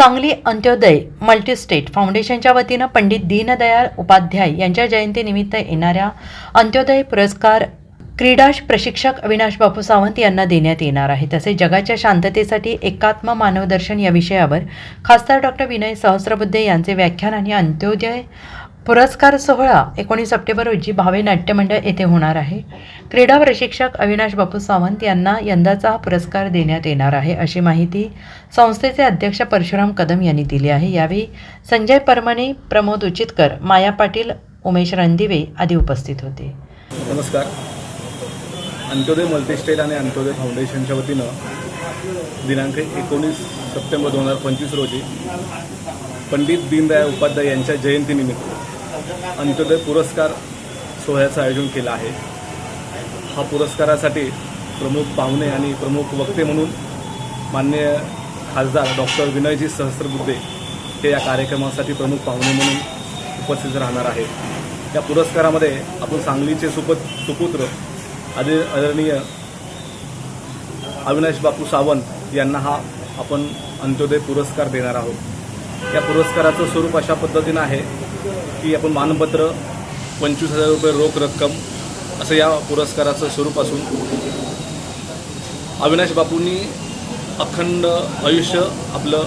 सांगली अंत्योदय multi-state फाउंडेशनच्या वतीनं पंडित दीनदयाळ उपाध्याय यांच्या जयंतीनिमित्त येणाऱ्या अंत्योदय पुरस्कार क्रीडा प्रशिक्षक अविनाश बापू सावंत यांना देण्यात येणार आहे. तसेच जगाच्या शांततेसाठी एकात्म मानवदर्शन या विषयावर खासदार डॉक्टर विनय सहस्रबुद्धे यांचे व्याख्यान आणि अंत्योदय पुरस्कार सोहळा एकोणीस सप्टेंबर रोजी भावे नाट्यमंडळ येथे होणार आहे. क्रीडा प्रशिक्षक अविनाश बापू सावंत यांना यंदाचा हा पुरस्कार देण्यात येणार आहे अशी माहिती संस्थेचे अध्यक्ष परशुराम कदम यांनी दिली आहे. यावेळी संजय परमणे प्रमोद उचितकर माया पाटील उमेश रणदिवे आदी उपस्थित होते. नमस्कार. अंत्योदय मल्टीस्टेट आणि अंत्योदय फाउंडेशनच्या वतीनं दिनांक एकोणीस सप्टेंबर दोन हजार पंचवीस रोजी पंडित दीनदयाळ उपाध्याय यांच्या जयंतीनिमित्त अंत्योदय पुरस्कार सोहळ्याचं आयोजन केलं आहे. हा पुरस्कारासाठी प्रमुख पाहुणे आणि प्रमुख वक्ते म्हणून मान्य खासदार डॉक्टर विनयजी सहस्त्रबुद्धे हे या कार्यक्रमासाठी प्रमुख पाहुणे म्हणून उपस्थित राहणार आहे या पुरस्कारामध्ये आपण सांगलीचे सुपत सुपुत्र आदि आदरणीय अविनाश बापू सावंत यांना हा आपण अंत्योदय पुरस्कार देणार आहोत. या पुरस्काराचं स्वरूप अशा पद्धतीनं आहे. की आपण मानपत्र पंचवीस हजार रुपये रोख रक्कम असं या पुरस्काराचं स्वरूप असून अविनाश बापूंनी अखंड आयुष्य आपलं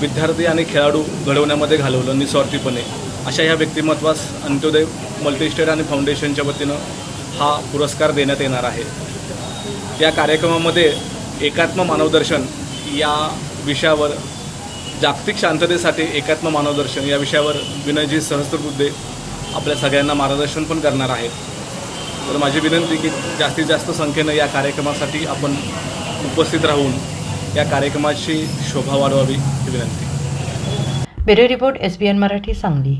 विद्यार्थी आणि खेळाडू घडवण्यामध्ये घालवलं निस्वार्थीपणे. अशा ह्या व्यक्तिमत्वास अंत्योदय मल्टीस्टेट आणि फाउंडेशनच्या वतीनं हा पुरस्कार देण्यात येणार आहे. या कार्यक्रमामध्ये एकात्म मानवदर्शन या विषयावर जागतिक शांततेसाठी एकात्म मानवदर्शन या विषयावर विनयजी सहस्त्रबुद्धे आपल्या सगळ्यांना मार्गदर्शन पण करणार आहेत. तर माझी विनंती की जास्तीत जास्त संख्येनं या कार्यक्रमासाठी आपण उपस्थित राहून या कार्यक्रमाची शोभा वाढवावी ही विनंती. Bureau report S B N Marathi Sangli.